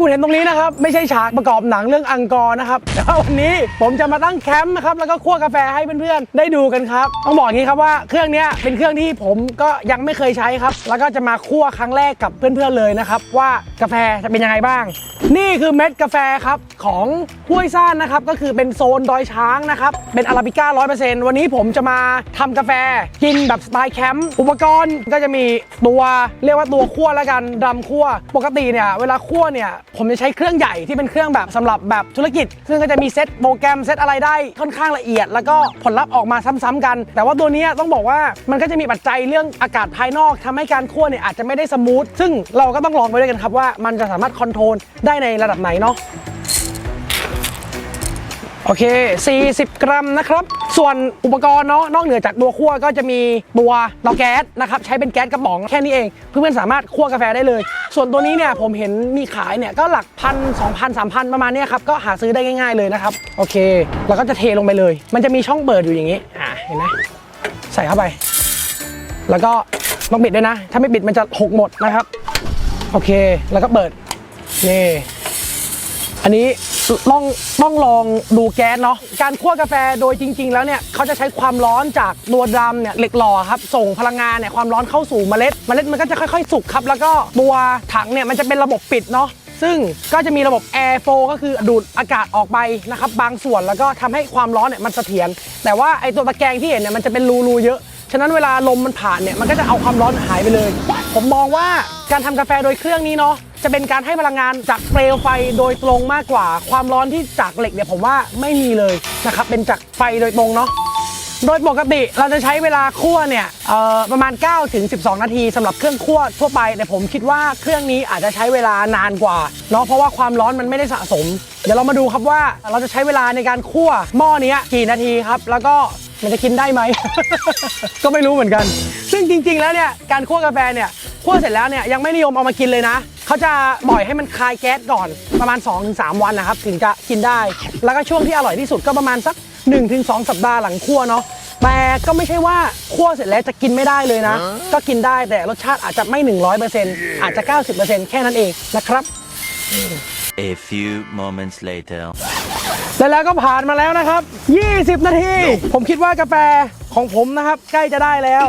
คุณเห็นตรงนี้นะครับ ไม่ใช่ฉากประกอบหนังเรื่องอังกอร์นะครับแต่ว่าวันนี้ผมจะมาตั้งแคมป์นะครับแล้วก็คั่วกาแฟให้เพื่อนๆได้ดูกันครับต้องบอกอย่างนี้ครับว่าเครื่องนี้เป็นเครื่องที่ผมก็ยังไม่เคยใช้ครับ แล้วก็จะมาคั่วครั้งแรกกับเพื่อนๆเลยนะครับ ว่ากาแฟจะเป็นยังไงบ้าง นี่คือเม็ดกาแฟครับของห้วยซ่านนะครับก็คือเป็นโซนดอยช้างนะครับเป็นอาราบิก้าร้อยเปอร์เซ็นต์วันนี้ผมจะมาทำกาแฟกินแบบสไตล์แคมป์อุปกรณ์ก็จะมีตัวเรียกว่าตัวคั่วแล้วกันดรัมคั่วปกติเนี่ยเวลาคั่วเนี่ยผมจะใช้เครื่องใหญ่ที่เป็นเครื่องแบบสำหรับแบบธุรกิจ ซึ่งก็จะมีเซตโปรแกรมเซตอะไรได้ค่อนข้างละเอียด แล้วก็ผลลัพธ์ออกมาซ้ำๆกัน แต่ว่าตัวนี้ต้องบอกว่ามันก็จะมีปัจจัยเรื่องอากาศภายนอกทำให้การคั่วเนี่ยอาจจะไม่ได้สมูท ซึ่งเราก็ต้องลองไปด้วยกันครับว่ามันจะสามารถคอนโทรลได้ในระดับไหนเนาะโอเค 40 กรัมนะครับ ส่วนอุปกรณ์เนาะนอกเหนือจากตัวคั่วก็จะมีตัวเตาแก๊สนะครับใช้เป็นแก๊สกระป๋องแค่นี้เอง เพื่อนๆสามารถคั่วกาแฟได้เลย ส่วนตัวนี้เนี่ยผมเห็นมีขายเนี่ยก็หลักพันสองพันสามพันประมาณนี้ครับก็หาซื้อได้ง่าย ๆเลยนะครับโอเค แล้วก็จะเทลงไปเลย มันจะมีช่องเปิดอยู่อย่างนี้อ่าเห็นไหมใส่เข้าไป แล้วก็ต้องปิดด้วยนะ ถ้าไม่ปิดมันจะหกหมดนะครับ โอเค แล้วก็เปิดนี่ อันนี้ต้องต้องลองดูแก๊สเนาะการคั่วกาแฟโดยจริง ๆ แล้วเนี่ยเขาจะใช้ความร้อนจากตัวดรัมเนี่ยเหล็กหล่อครับส่งพลังงานเนี่ยความร้อนเข้าสู่เมล็ด เมล็ดมันก็จะค่อยๆ สุกครับ แล้วก็ตัวถังเนี่ยมันจะเป็นระบบปิดเนาะซึ่งก็จะมีระบบ air flow ก็คือดูดอากาศออกไปนะครับบางส่วนแล้วก็ทำให้ความร้อนเนี่ยมันเสถียรแต่ว่าไอตัวตะแกรงที่เห็นเนี่ยมันจะเป็นรูๆเยอะฉะนั้นเวลาลมมันผ่านเนี่ยมันก็จะเอาความร้อนหายไปเลย ผมมองว่าการทำกาแฟโดยเครื่องนี้เนาะ จะเป็นการให้พลังงานจากเปลวไฟโดยตรงมากกว่า ความร้อนที่จากเหล็กเนี่ยผมว่าไม่มีเลยนะครับเป็นจากไฟโดยตรงเนาะโดยปกติเราจะใช้เวลาคั่วเนี่ยประมาณ 9 ถึง 12 นาทีสำหรับเครื่องคั่วทั่วไป แต่ผมคิดว่าเครื่องนี้อาจจะใช้เวลานานกว่าเนาะเพราะว่าความร้อนมันไม่ได้สะสม เดี๋ยวเรามาดูครับว่าเราจะใช้เวลาในการคั่วหม้อนี้กี่นาทีครับ แล้วก็มันจะกินได้ไหม ก็ไม่รู้เหมือนกัน ซึ่งจริง ๆ แล้วเนี่ยการคั่วกาแฟเนี่ยคั่วเสร็จแล้วเนี่ยยังไม่นิยมเอามากินเลยนะ เขาจะปล่อยให้มันคลายแก๊สก่อนประมาณ 2-3 วันนะครับ ถึงจะกินได้ แล้วก็ช่วงที่อร่อยที่สุดก็ประมาณสัก 1-2 สัปดาห์หลังคั่วเนาะแต่ก็ไม่ใช่ว่าคั่วเสร็จแล้วจะกินไม่ได้เลยนะ ก็กินได้แต่รสชาติอาจจะไม่ 100%อาจจะ 90%แค่นั้นเองนะครับ A few moments later. และแล้วก็ผ่านมาแล้วนะครับ 20 นาที ผมคิดว่ากาแฟของผมนะครับ ใกล้จะได้แล้ว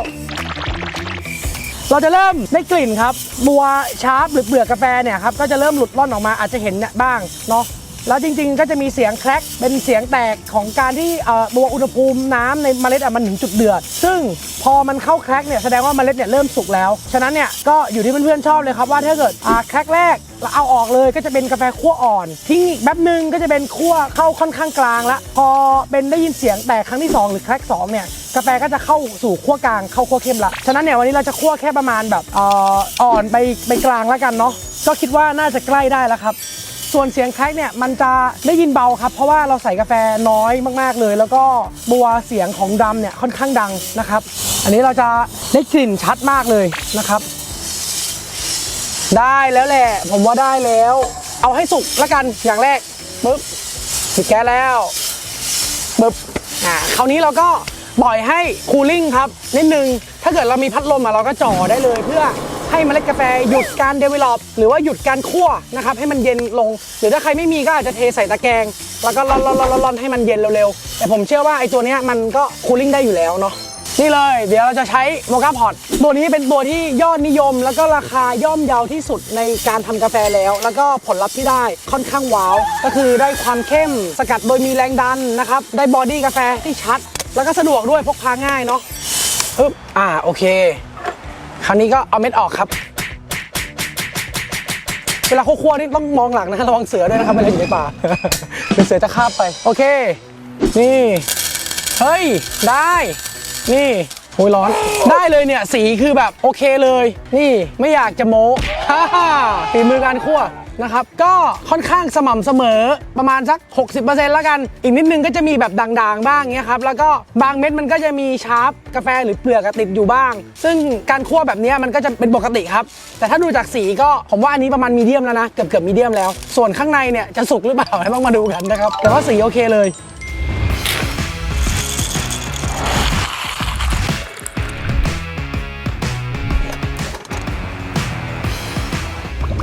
เราจะเริ่มได้กลิ่นครับ บัวชาร์ปหรือเปลือกกาแฟเนี่ยครับก็จะเริ่มหลุดล่อนออกมาอาจจะเห็นเนี่ยบ้างเนาะแล้วจริงๆ ก็จะมีเสียงแครกเป็นเสียงแตกของการที่เอ่อตัวอุณหภูมิน้ำในเมล็ดอะมันถึงจุดเดือด ซึ่งพอมันเข้าแครกเนี่ยแสดงว่าเมล็ดเนี่ยเริ่มสุกแล้ว ฉะนั้นเนี่ยก็อยู่ที่เพื่อนๆชอบเลยครับว่าถ้าเกิดแครกแรกเราเอาออกเลยก็จะเป็นกาแฟคั่วอ่อน ทิ้งอีกแป๊บหนึ่งก็จะเป็นคั่วเข้าค่อนข้างกลางละพอเป็นได้ยินเสียงแตกครั้งที่สองหรือแครกสองเนี่ย กาแฟก็จะเข้าสู่ขั้วกลางเข้าขั้วเข้มละฉะนั้นเนี่ยวันนี้เราจะคั่วแค่ประมาณแบบอ่ออนไปไปกลางแล้วกันเนาะก็คิดว่าน่าจะใกล้ได้แล้วครับ ส่วนเสียงแครกเนี่ยมันจะได้ยินเบาครับ เพราะว่าเราใส่กาแฟน้อยมากๆเลย แล้วก็ตัวเสียงของดำเนี่ยค่อนข้างดังนะครับ อันนี้เราจะได้กลิ่นชัดมากเลยนะครับ ได้แล้วแหละ ผมว่าได้แล้ว เอาให้สุกแล้วกันอย่างแรกปึ๊บปิดแก๊สแล้วปึ๊บอ่าคราวนี้เราก็ ปล่อยให้คูลิ่งครับนิดนึง ถ้าเกิดเรามีพัดลมอะเราก็จ่อได้เลย เพื่อให้เมล็ดกาแฟหยุดการเดเวล o อปหรือว่าหยุดการคั่วนะครับให้มันเย็นลง หรือถ้าใครไม่มีก็อาจจะเทใส่ตะแกรงแล้วก็ร่อนร่อนร่อนให้มันเย็นเร็วๆ แต่ผมเชื่อว่าไอ้ตัวนี้มันก็คูลิ่งได้อยู่แล้วเนาะนี่เลย เดี๋ยวเราจะใช้โมกาพอตตัวนี้เป็นตัวที่ยอดนิยม แล้วก็ราคาย่อมเยาที่สุดในการทำกาแฟแล้ว แล้วก็ผลลัพธ์ที่ได้ค่อนข้างว้าว ก็คือได้ความเข้มสกัดโดยมีแรงดันนะครับ ได้บอดี้กาแฟที่ชัด แล้วก็สะดวกด้วยพกพาง่ายเนาะปึ๊บอ่าโอเค คราวนี้ก็เอาเม็ดออกครับ เวลาคั่วๆนี่ต้องมองหลังนะระวังเสือด้วยนะครับเวลาอยู่ในป่าเดี๋ยวเสือจะคาบไป โอเค นี่ เฮ้ย ได้ นี่โอ้ยร้อน ได้เลยเนี่ย สีคือแบบโอเคเลย นี่ไม่อยากจะโม้ฮ่าฮ่าฝีมือการคั่ว นะครับก็ค่อนข้างสม่ำเสมอประมาณสัก 60%แล้วกัน อีกนิดนึงก็จะมีแบบด่างๆ บ้างเงี้ยครับแล้วก็บางเม็ดมันก็จะมีชาร์ปกาแฟหรือเปลือกอะติดอยู่บ้าง ซึ่งการคั่วแบบนี้มันก็จะเป็นปกติครับ แต่ถ้าดูจากสีก็ผมว่าอันนี้ประมาณมีเดียมแล้วนะเกือบเกือบมีเดียมแล้ว ส่วนข้างในเนี่ยจะสุกหรือเปล่าต้องมาดูกันนะครับแต่ว่าสีโอเคเลย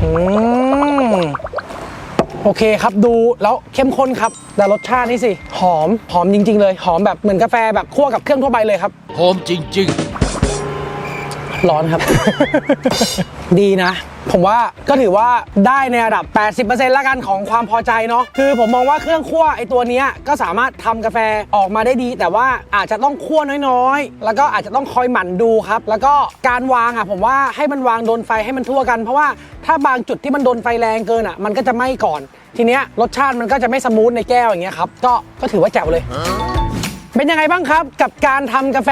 อืม โอเคครับดูแล้วเข้มข้นครับ แต่รสชาตินี่สิ หอมหอมจริง ๆ เลย หอมแบบเหมือนกาแฟแบบคั่วกับเครื่องทั่วไปเลยครับ หอมจริง ร้อนครับ ดีนะ ผมว่าก็ถือว่าได้ในระดับ 80%แล้วกันของความพอใจเนาะคือผมมองว่าเครื่องคั่วไอตัวนี้ก็สามารถทำกาแฟออกมาได้ดี แต่ว่าอาจจะต้องคั่วน้อยๆ แล้วก็อาจจะต้องคอยหมั่นดูครับ แล้วก็การวางอะผมว่าให้มันวางโดนไฟให้มันทั่วกัน เพราะว่าถ้าบางจุดที่มันโดนไฟแรงเกินอะมันก็จะไหม้ก่อน ทีเนี้ยรสชาติมันก็จะไม่สมูทในแก้วอย่างเงี้ยครับก็ก็ถือว่าแจ๋วเลย เป็นยังไงบ้างครับ กับการทำกาแฟ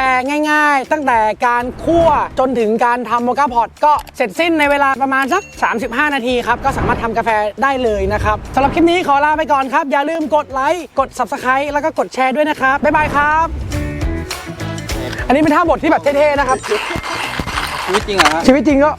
ง่าย ๆ ตั้งแต่การคั่วจนถึงการทำโมกาพอตก็เสร็จสิ้นในเวลาประมาณสัก 35 นาทีครับ ก็สามารถทำกาแฟได้เลยนะครับสำหรับคลิปนี้ขอลาไปก่อนครับ อย่าลืมกดไลค์กด Subscribe แล้วก็กดแชร์ด้วยนะครับ บ๊ายบายครับ อันนี้เป็นท่าบทที่แบบเท่ๆนะครับๆชีวิตจริงเหรอฮะชีวิตจริงก็